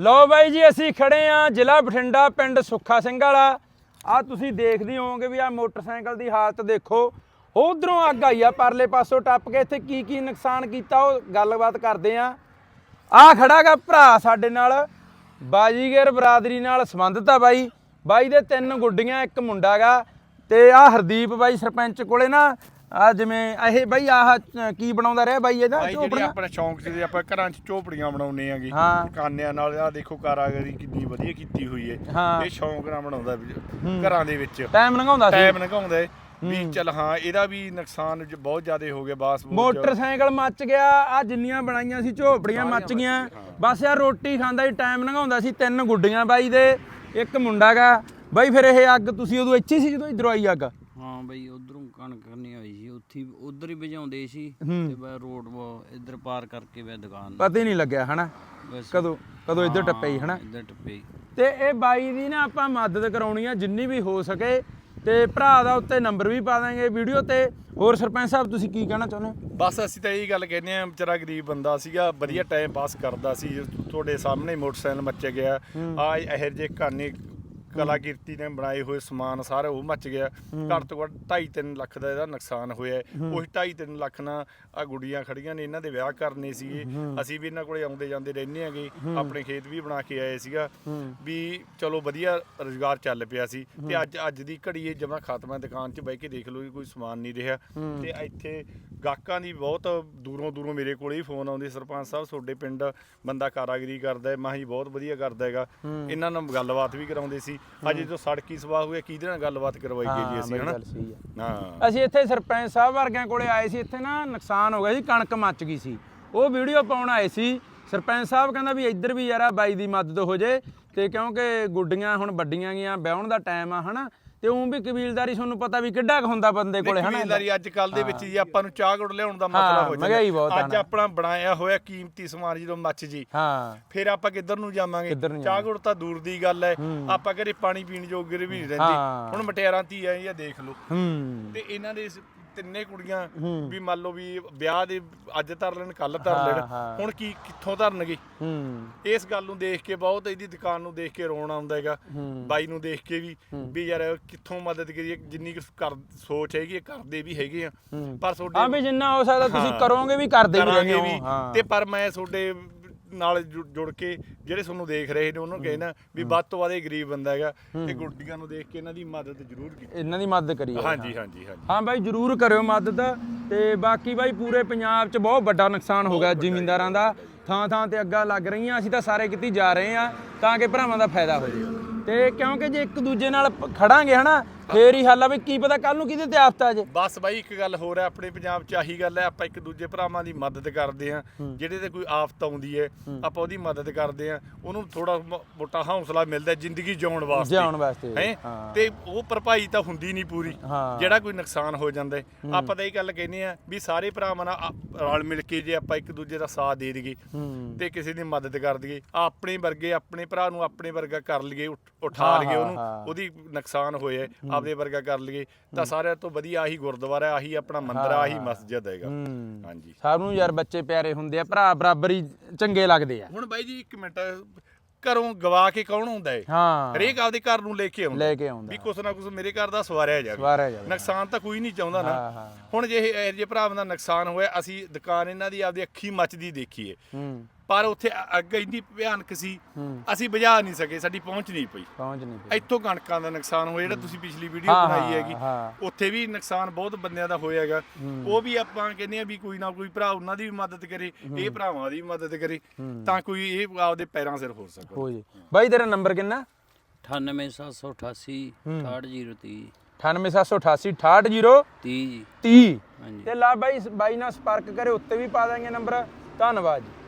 ਲਓ ਬਾਈ ਜੀ, ਅਸੀਂ ਖੜੇ ਆ ਜ਼ਿਲ੍ਹਾ ਬਠਿੰਡਾ, ਪਿੰਡ ਸੁੱਖਾ ਸਿੰਘ ਵਾਲਾ। ਆ ਤੁਸੀਂ ਦੇਖਦੇ ਹੋਵੋਗੇ ਵੀ ਆ ਮੋਟਰਸਾਈਕਲ ਦੀ ਹਾਲਤ ਦੇਖੋ। ਉਧਰੋਂ ਅੱਗ ਆਈ ਆ, ਪਰਲੇ ਪਾਸੋਂ ਟੱਪ ਕੇ ਇੱਥੇ ਕੀ ਕੀ ਨੁਕਸਾਨ ਕੀਤਾ, ਉਹ ਗੱਲਬਾਤ ਕਰਦੇ ਆ ਆ ਖੜਾਗਾ ਭਰਾ ਸਾਡੇ ਨਾਲ ਬਾਜੀਗਰ ਬਰਾਦਰੀ ਨਾਲ ਸੰਬੰਧਿਤ ਆ ਬਾਈ। ਬਾਈ ਦੇ ਤਿੰਨ ਗੁੱਡੀਆਂ, ਇੱਕ ਮੁੰਡਾਗਾ ਤੇ ਆ ਹਰਦੀਪ ਬਾਈ ਸਰਪੰਚ ਕੋਲੇ ਨਾ ਆ ਜਿਵੇਂ ਇਹ ਬਾਈ ਆਹ ਅ, ਕੀ ਬਣਾਉਂਦਾ ਰਿਹਾ ਬਾਈ ਇਹਦਾ? ਭਾਈ ਜਿਹੜੀ ਝੋਪੜੀਆਂ? ਆਪਣਾ ਸ਼ੌਂਕ ਸੀ ਆਪਾਂ ਘਰਾਂ 'ਚ ਝੋਪੜੀਆਂ ਬਣਾਉਨੇ ਆਂਗੇ। ਹਾਂ। ਕਾਨਿਆਂ ਨਾਲ ਆ ਦੇਖੋ ਕਾਰਾਗਰੀ ਕਿੰਨੀ ਵਧੀਆ ਕੀਤੀ ਹੋਈ ਹੈ ਹਾਂ। ਇਹ ਸ਼ੌਂਕ ਨਾਲ ਬਣਾਉਂਦਾ ਵੀ ਘਰਾਂ ਦੇ ਵਿੱਚ। ਟਾਈਮ ਲੰਘਾਉਂਦਾ ਸੀ। ਟਾਈਮ ਲੰਘਾਉਂਦਾ ਹੈ ਵੀ ਚਲ ਹਾਂ ਇਹਦਾ ਵੀ ਨੁਕਸਾਨ ਜ- ਬਹੁਤ ਜ਼ਿਆਦਾ ਹੋ ਗਿਆ ਬਾਸ ਬੂਸ 'ਚ। ਮੋਟਰਸਾਈਕਲ ਮੱਚ ਗਿਆ ਆ ਜਿੰਨੀਆਂ ਬਣਾਈਆਂ ਸੀ ਝੋਪੜੀਆਂ ਮੱਚ ਗਈਆਂ। ਬਸ ਯਾਰ ਰੋਟੀ ਖਾਂਦਾ ਹੀ ਟਾਈਮ ਲੰਘਾਉਂਦਾ ਸੀ ਤਿੰਨ ਗੁੱਡੀਆਂ ਬਾਈ ਦੇ ਇੱਕ ਮੁੰਡਾਗਾ ਬਾਈ ਫਿਰ ਇਹ ਅੱਗ ਤੁਸੀਂ ਉਦੋਂ ਇੱਥੇ ਸੀ ਜਦੋਂ ਇਧਰੋਂ ਆਈ ਅੱਗ? ਹਾਂ ਬਈ ਉਧਰੋਂ ਕਣਕ ਕਰਨੀ ਆਈ ਸੀ ਉੱਥੇ ਉਧਰ ਹੀ ਵਜਾਉਂਦੇ ਸੀ। ਤੇ ਬਈ ਰੋਡ ਵਾ- ਇੱਧਰ ਪਾਰ ਕਰਕੇ ਵੇ ਦੁਕਾਨ ਪਤਾ ਹੀ ਨਹੀਂ ਲੱਗਿਆ ਹਨਾ? ਕਦੋਂ ਕਦੋਂ ਇੱਧਰ ਟੱਪੇ ਹਨਾ? ਇੱਧਰ ਟੱਪੇ ਤੇ ਇਹ ਬਾਈ ਦੀ ਨਾ ਆਪਾਂ ਮਦਦ ਕਰਾਉਣੀ ਆ ਜਿੰਨੀ ਵੀ ਹੋ ਸਕੇ। ਤੇ ਭਰਾ ਦਾ ਉੱਤੇ ਨੰਬਰ ਵੀ ਪਾ ਦਾਂਗੇ ਵੀਡੀਓ ਤੇ। ਹੋਰ ਸਰਪੰਚ ਸਾਹਿਬ ਤੁਸੀਂ ਕੀ ਕਹਿਣਾ ਚਾਹੁੰਦੇ ਹੋ? ਬਸ ਅਸੀਂ ਤਾਂ ਇਹੀ ਗੱਲ ਕਹਿੰਦੇ ਆ ਵਿਚਾਰਾ ਗਰੀਬ ਬੰਦਾ ਸੀਗਾ ਵਧੀਆ ਟਾਈਮ ਪਾਸ ਕਰਦਾ ਸੀ। ਤੁਹਾਡੇ ਸਾਹਮਣੇ ਮੋਟਰਸਾਈਕਲ ਮੱਚ ਗਿਆ। ਆ ਇਹੋ ਜਿਹੇ ਕਲਾਕਿਰਤੀ ਨੇ ਬਣਾਏ ਹੋਏ ਸਮਾਨ ਸਾਰਾ ਉਹ ਮੱਚ ਗਿਆ। ਘੱਟ ਤੋਂ ਘੱਟ 2.5-3 ਲੱਖ ਦਾ ਇਹਦਾ ਨੁਕਸਾਨ ਹੋਇਆ। ਉਹੀ 2.5-3 ਲੱਖ ਨਾਲ ਆ ਗੁੱਡੀਆਂ ਖੜੀਆਂ ਨੇ ਇਹਨਾਂ ਦੇ ਵਿਆਹ ਕਰਨੇ ਸੀਗੇ। ਅਸੀਂ ਵੀ ਇਹਨਾਂ ਕੋਲੇ ਆਉਂਦੇ ਜਾਂਦੇ ਰਹਿੰਦੇ ਆਂਗੇ ਆਪਣੇ ਖੇਤ ਵੀ ਬਣਾ ਕੇ ਆਏ ਸੀਗਾ। ਵੀ ਚਲੋ ਵਧੀਆ ਰੋਜ਼ਗਾਰ ਚੱਲ ਪਿਆ ਸੀ। ਤੇ ਅੱਜ ਅੱਜ ਦੀ ਘੜੀ ਇਹ ਜਮਾ ਖਾਤਮਾ ਦੁਕਾਨ 'ਚ ਬਹਿ ਕੇ ਦੇਖ ਲਓ ਵੀ ਕੋਈ ਸਮਾਨ ਨਹੀਂ ਰਿਹਾ। ਤੇ ਇੱਥੇ ਗਾਹਕਾਂ ਦੀ ਬਹੁਤ ਦੂਰੋਂ ਦੂਰੋਂ ਮੇਰੇ ਕੋਲੇ ਹੀ ਫੋਨ ਆਉਂਦੇ ਸਰਪੰਚ ਸਾਹਿਬ ਤੁਹਾਡੇ ਪਿੰਡ ਬੰਦਾ ਕਾਰਾਗਰੀ ਕਰਦਾ ਹੈ ਮੈਂ ਬਹੁਤ ਵਧੀਆ ਕਰਦਾ ਹੈਗਾ। ਇਹਨਾਂ ਨਾਲ ਗੱਲਬਾਤ ਵੀ ਕਰਾਉਂਦੇ ਸੀ। ਅੱਜ ਜਦੋਂ ਸੜਕੀ ਸਵਾਹ ਹੋਇਆ ਕਿਹਦੇ ਨਾਲ ਗੱਲਬਾਤ ਕਰਵਾਈ ਗਈ ਜੀ ਅਸੀਂ ਹਨਾ? ਹਾਂ। ਅਸੀਂ ਇੱਥੇ ਸਰਪੰਚ ਸਾਹਿਬ ਵਰਗਿਆਂ ਕੋਲੇ ਆਏ ਸੀ ਇੱਥੇ ਨਾ ਨੁਕਸਾਨ ਹੋ ਗਿਆ ਸੀ ਕਣਕ ਮੱਚ ਗਈ ਸੀ। ਉਹ ਵੀਡੀਓ ਪਾਉਣ ਆਏ ਸੀ। ਸਰਪੰਚ ਸਾਹਿਬ ਕਹਿੰਦਾ ਵੀ ਇੱਧਰ ਵੀ ਯਾਰਾ ਬਾਈ ਦੀ ਮਦਦ ਹੋ ਜੇ ਤੇ ਕਿਉਂਕਿ ਗੁੱਡੀਆਂ ਹੁਣ ਵੱਡੀਆਂ ਗਈਆਂ ਵਿਆਹਣ ਦਾ ਟਾਈਮ ਆ ਹਨਾ। ਤੇ ਉਹ ਵੀ ਕਬੀਲਦਾਰੀ ਤੁਹਾਨੂੰ ਪਤਾ ਵੀ ਕਿੱਡਾ ਕੁ ਹੁੰਦਾ ਬੰਦੇ ਕੋਲੇ ਹਨਾ? ਕਬੀਲਦਾਰੀ ਅੱਜ ਕੱਲ ਦੇ ਵਿੱਚ ਜੀ ਆਪਾਂ ਨੂੰ ਚਾਹ ਗੁੜ ਲਿਆਉਣ ਦਾ ਮਸਲਾ ਹਾਂ, ਹੋ ਮਹਿੰਗਾਈ ਬਹੁਤ ਆ ਅੱਜ ਨਾ। ਆਪਣਾ ਬਣਾਇਆ ਹੋਇਆ ਕੀਮਤੀ ਸਮਾਨ ਜਦੋਂ ਮੱਚ ਜੀ ਹਾਂ। ਫਿਰ ਆਪਾਂ ਕਿੱਧਰ ਨੂੰ ਜਾਵਾਂਗੇ? ਕਿੱਧਰ ਨੂੰ ਚਾਹ ਗੁੜ ਤਾਂ ਦੂਰ ਦੀ ਗੱਲ ਹੈ। ਆਪਾਂ ਘਰੇ ਪਾਣੀ ਪੀਣ ਜੋਗੇ ਵੀ ਨਹੀਂ ਰਹਿੰਦੇ। ਹਾਂ। ਹੁਣ ਮਟਿਆਰਾਂ ਧੀ ਆਈ ਆ ਦੇਖ ਲਓ। ਹੂੰ। ਤੇ ਇਹਨਾਂ ਦੇ ਇਸ ਤਿੰਨੇ ਕੁੜੀਆਂ ਵੀ ਮੰਨ ਲਓ ਵੀ ਵਿਆਹ ਦੇ ਅੱਜ ਧਰ ਲੈਣ ਕੱਲ ਧਰ ਹਾਂ, ਲੈਣ ਹਾਂ। ਹੁਣ ਕੀ ਕਿੱਥੋਂ ਧਰਨਗੇ? ਹੂੰ। ਇਸ ਗੱਲ ਨੂੰ ਦੇਖ ਕੇ ਬਹੁਤ ਇਹਦੀ ਦੁਕਾਨ ਨੂੰ ਦੇਖ ਕੇ ਰੋਣ ਆਉਂਦਾ ਹੈਗਾ। ਬਾਈ ਨੂੰ ਦੇਖ ਕੇ ਵੀ ਵੀ ਯਾਰ ਕਿੱਥੋਂ ਮਦਦ ਕਰੀਏ ਜਿੰਨੀ ਕਰ ਸੋਚ ਹੈਗੀ ਹੈ, ਕਰਦੇ ਵੀ ਹੈਗੇ ਆ। ਪਰ ਤੁਹਾਡੇ ਵੀ ਜਿੰਨਾ ਹੋ ਸਕਦਾ ਤੁਸੀਂ ਹਾਂ। ਕਰੋਗੇ ਵੀ ਕਰਦੇ ਵੀ ਹੋ ਹਾਂ। ਤੇ ਪਰ ਮੈਂ ਤੁਹਾਡੇ ਨਾਲ ਜੁੜ ਕੇ ਜਿਹੜੇ ਤੁਹਾਨੂੰ ਦੇਖ ਰਹੇ ਨੇ ਉਹਨਾਂ ਨੂੰ ਕਹਿਣਾ ਵੀ ਵੱਧ ਤੋਂ ਵੱਧ ਇਹ ਗਰੀਬ ਬੰਦਾ ਹੈਗਾ ਤੇ ਗੁੱਡੀਆਂ ਨੂੰ ਦੇਖ ਕੇ ਇਹਨਾਂ ਦੀ ਮਦਦ ਜ਼ਰੂਰ ਕੀਤੀ। ਇਹਨਾਂ ਦੀ ਮਦਦ ਕਰੀਏ ਹਾਂਜੀ ਹਾਂਜੀ ਹਾਂਜੀ। ਹਾਂ ਬਾਈ ਜਰੂਰ ਕਰਿਓ ਮਦਦ ਤੇ ਬਾਕੀ ਬਾਈ ਪੂਰੇ ਪੰਜਾਬ 'ਚ ਬਹੁਤ ਵੱਡਾ ਨੁਕਸਾਨ ਹੋ ਗਿਆ ਜ਼ਿਮੀਂਦਾਰਾਂ ਦਾ। ਥਾਂ ਥਾਂ ਤੇ ਅੱਗਾਂ ਲੱਗ ਰਹੀਆਂ ਅਸੀਂ ਤਾਂ ਸਾਰੇ ਕਿਤੇ ਜਾ ਰਹੇ ਆ ਤਾਂ ਕਿ ਭਰਾਵਾਂ ਦਾ ਫਾਇਦਾ ਹੋ ਜੇ। ਤੇ ਕਿਉਂਕਿ ਜੇ ਇੱਕ ਦੂਜੇ ਨਾਲ ਪ- ਖੜਾਂਗੇ ਹਨਾ ਫੇਰ ਹੀ ਹੱਲ ਆ ਵੀ ਕੀ ਪਤਾ ਕੱਲ ਨੂੰ ਕਿਹਦੇ ਤੇ ਆਫਤ ਆ ਜੇ। ਬਸ ਬਾਈ ਇੱਕ ਗੱਲ ਹੋਰ ਹੈ ਆਪਣੇ ਪੰਜਾਬ 'ਚ ਆਹੀ ਗੱਲ ਹੈ ਆਪਾਂ ਇੱਕ ਦੂਜੇ ਭਰਾਵਾਂ ਦੀ ਮਦਦ ਕਰਦੇ ਆ ਜਿਹੜੇ ਤੇ ਕੋਈ ਆਫਤ ਆਉਂਦੀ ਹੈ ਆਪਾਂ ਉਹਦੀ ਮਦਦ ਕਰਦੇ ਆ ਉਹਨੂੰ ਥੋੜਾ ਮੋਟਾ ਹੌਸਲਾ ਮਿਲਦਾ ਜ਼ਿੰਦਗੀ ਜਿਉਣ ਵਾਸਤੇ। ਜਿਉਣ ਵਾਸਤੇ ਹੈ? ਤੇ ਉਹ ਭਰਪਾਈ ਤਾਂ ਹੁੰਦੀ ਨਹੀਂ ਪੂਰੀ। ਜਿਹੜਾ ਕੋਈ ਨੁਕਸਾਨ ਹੋ ਜਾਂਦਾ। ਆਪਾਂ ਤਾਂ ਇਹ ਗੱਲ ਕਹਿੰਦੇ ਆ ਵੀ ਸਾਰੇ ਭਰਾਵਾਂ ਨਾਲ ਰਲ ਮਿਲ ਕੇ ਜੇ ਆਪਾਂ ਇੱਕ ਦੂਜੇ ਦਾ ਸਾਥ ਦੇ ਦਈਏ ਤੇ ਕਿਸੇ ਦੀ ਮਦਦ ਕਰ ਦਈਏ ਆਪਣੇ ਵਰਗੇ ਆਪਣੇ ਭਰਾ ਨੂੰ ਆਪਣੇ ਵਰਗਾ ਕਰ ਲਈਏ ਉਠ- ਲਈਏ ਉਹਨੂੰ। ਉਹਦੀ ਨੁਕਸਾਨ ਹੋਇਆ ਹੈ, ਆਪਦੇ ਵਰਗਾ ਕਰ ਲਈਏ ਤਾਂ ਸਾਰਿਆਂ ਤੋਂ ਵਧੀਆ ਆਹੀ ਗੁਰਦੁਆਰਾ ਆਹੀ ਆਪਣਾ ਮੰਦਿਰ ਆਹੀ ਮਸਜਿਦ ਹੈਗਾ। ਹੂੰ। ਹਾਂਜੀ। ਸਭ ਨੂੰ ਯਾਰ ਬੱਚੇ ਪਿਆਰੇ ਹੁੰਦੇ ਆ ਭਰਾ ਬਰਾਬਰ ਚੰਗੇ ਲੱਗਦੇ ਆ। ਹੁਣ ਬਾਈ ਜੀ ਇੱਕ ਮਿੰਟ ਘਰੋਂ ਗਵਾ ਕੇ ਕੌਣ ਹੁੰਦਾ ਹਾਂ। ਹਰੇਕ ਆਪਦੇ ਘਰ ਨੂੰ ਲੈ ਕੇ ਆਉਂਦਾ। ਲੈ ਕੇ ਆਉਂਦਾ। ਵੀ ਕੁਛ ਨਾ ਕੁਛ ਮੇਰੇ ਘਰ ਦਾ ਸਵਾਰਿਆ ਜਾਵੇ। ਸਵਾਰਿਆ ਜਾਵੇ। ਨੁਕਸਾਨ ਤਾਂ ਕੋਈ ਨਹੀਂ ਚਾਹੁੰਦਾ ਹਾਂ, ਨਾ। ਹਾਂ। ਹੁਣ ਜੇ ਇਹ ਜੇ ਭਰਾਵਾਂ ਦਾ ਨੁਕਸਾਨ ਹੋਇਆ ਅਸੀਂ ਦੁਕਾਨ ਇਹਨਾਂ ਦੀ ਆਪਦੀ ਅੱਖੀ ਮੱਚਦੀ ਦੇਖੀਏ। ਹੂੰ। ਪਰ ਉੱਥੇ ਅੱਗ ਇੰਨੀ ਭਿਆਨਕ ਸੀ ਹੂੰ। ਅਸੀਂ ਬੁਝਾ ਨਹੀਂ ਸਕੇ ਸਾਡੀ ਪਹੁੰਚ ਨਹੀਂ ਪਈ। ਪਹੁੰਚ ਨਹੀਂ ਪਈ। ਇੱਥੋਂ ਕਣਕਾਂ ਦਾ ਨੁਕਸਾਨ ਹੋਇਆ ਜਿਹੜਾ ਤੁਸੀਂ ਪਿਛਲੀ ਵੀਡੀਓ ਹਾਂ, ਬਣਾਈ ਹੈਗੀ ਹਾਂ। ਉੱਥੇ ਵੀ ਨੁਕਸਾਨ ਬਹੁਤ ਬੰਦਿਆਂ ਦਾ ਹੋਇਆ ਹੈਗਾ। ਉਹ ਵੀ ਆਪਾਂ ਕਹਿੰਦੇ ਆ ਵੀ ਕੋਈ ਨਾ ਕੋਈ ਭਰਾ ਉਹਨਾਂ ਦੀ ਵੀ ਮਦਦ ਕਰੇ ਇਹ ਭਰਾਵਾਂ ਦੀ ਵੀ ਮਦਦ ਕਰੇ ਤਾਂ ਕੋਈ ਇਹ ਆਪਦੇ ਪੈਰਾਂ ਸਿਰ ਹੋ ਸਕੇ ਹੋ ਜੀ। ਬਾਈ ਤੇਰਾ ਨੰਬਰ ਕਿੰਨਾ? 98788 68030 98788 680 30 ਜੀ 30 ਹਾਂਜੀ। ਤੇ ਲਾ ਬਾਈ ਬਾਈ ਨਾਲ ਸੰਪਰਕ ਕਰੇ ਉੱਤੇ ਵੀ ਪਾ ਦਾਂਗੇ ਨੰਬਰ। ਧੰਨਵਾਦ ਜੀ।